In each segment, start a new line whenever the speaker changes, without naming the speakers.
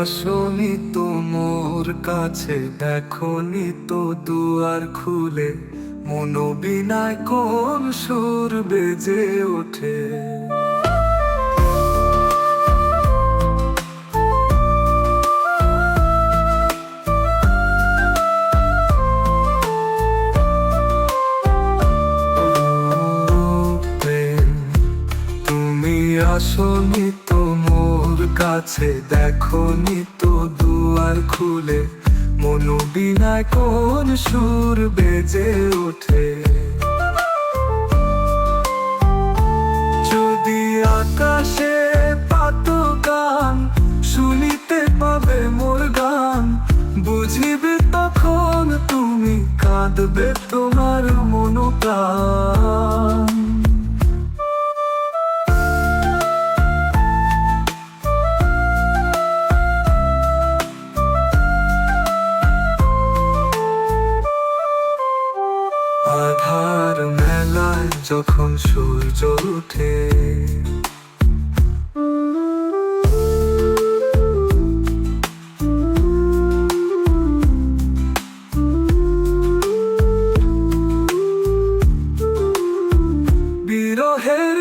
আসনি তো মোর কাছে, দেখনি তো দুয়ার খুলে। মনোবিনায় কোন সুর বেজে ওঠে? তুমি আসনি কাছে দেখনি তো দুয়ার খুলে। মনোবিনায় কোন সুর বেজে ওঠে। যদি আকাশে পাত গান শুনিতে পাবে মোর গান, বুঝিবে তখন তুমি কাঁদবে তোমার মনোপ্রাণ। আধার মেলায় যখন সূর্য উঠে বিরহের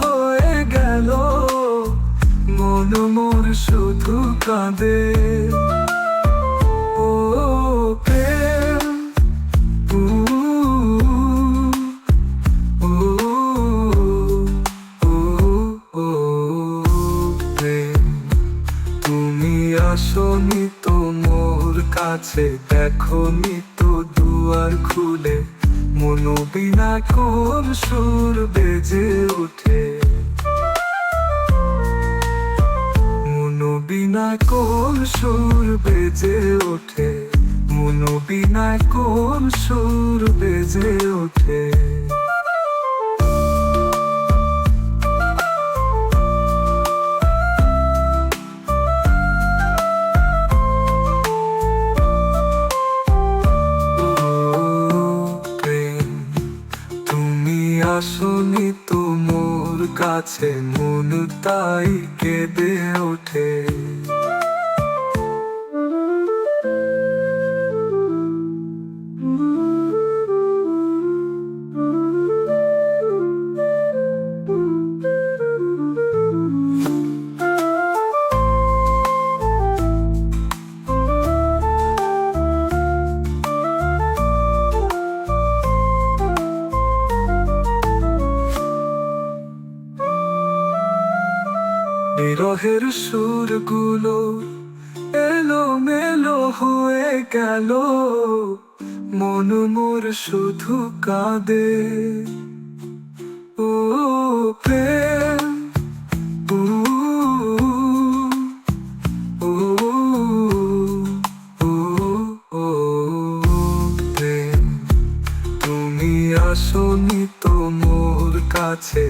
হয়ে গেল। শুধু কাঁদে। মোর কাছে দেখনি তো দুয়ার খুলে মনোবিনা কোন সুর বেজে ওঠে। মনোবিনা কোন সুর বেজে ওঠে মনোবিনা কোন সুর বেজে ওঠে। কাছে মন তাই কেঁদে ওঠে। বিরহের সুরগুলো এলো মেলো হয়ে গেল। মন মোর শুধু কাঁদে। ও তুমি আসনি তো মোর কাছে